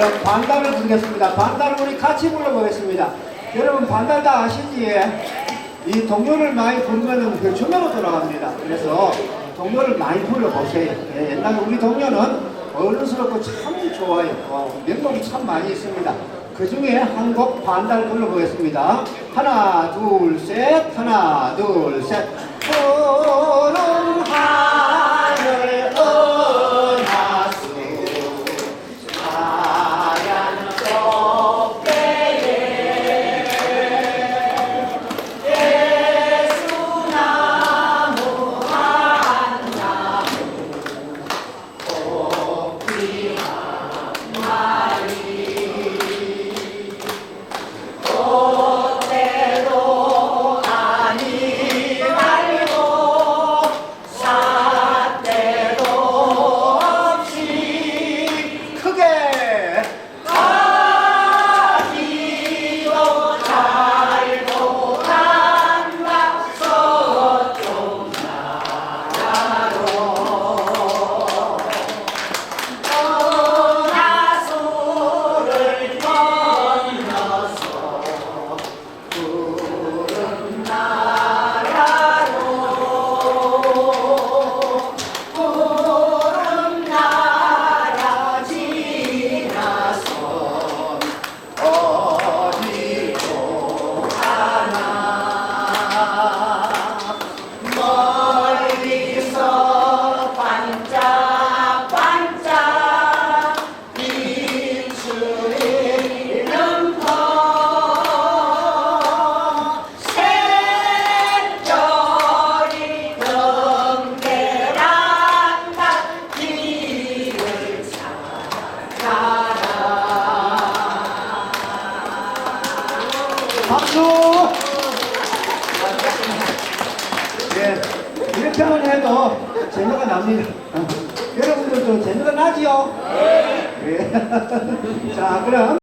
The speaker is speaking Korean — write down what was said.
그럼 반달을 부르겠습니다. 반달을 우리 같이 불러보겠습니다. 여러분 반달 다 아시지? 이 동요를 많이 부르면 그 주면으로 돌아갑니다. 그래서 동요를 많이 불러보세요. 예, 옛날에 우리 동요는 어른스럽고 참 좋아요. 어, 명곡이 참 많이 있습니다. 그 중에 한 곡 반달 불러보겠습니다. 하나, 둘, 셋. 하나, 둘, 셋. 푸 박수! 예, 이렇게 만 해도 재미가 납니다. 여러분들도 재미가 나지요? 네. 자, 그럼.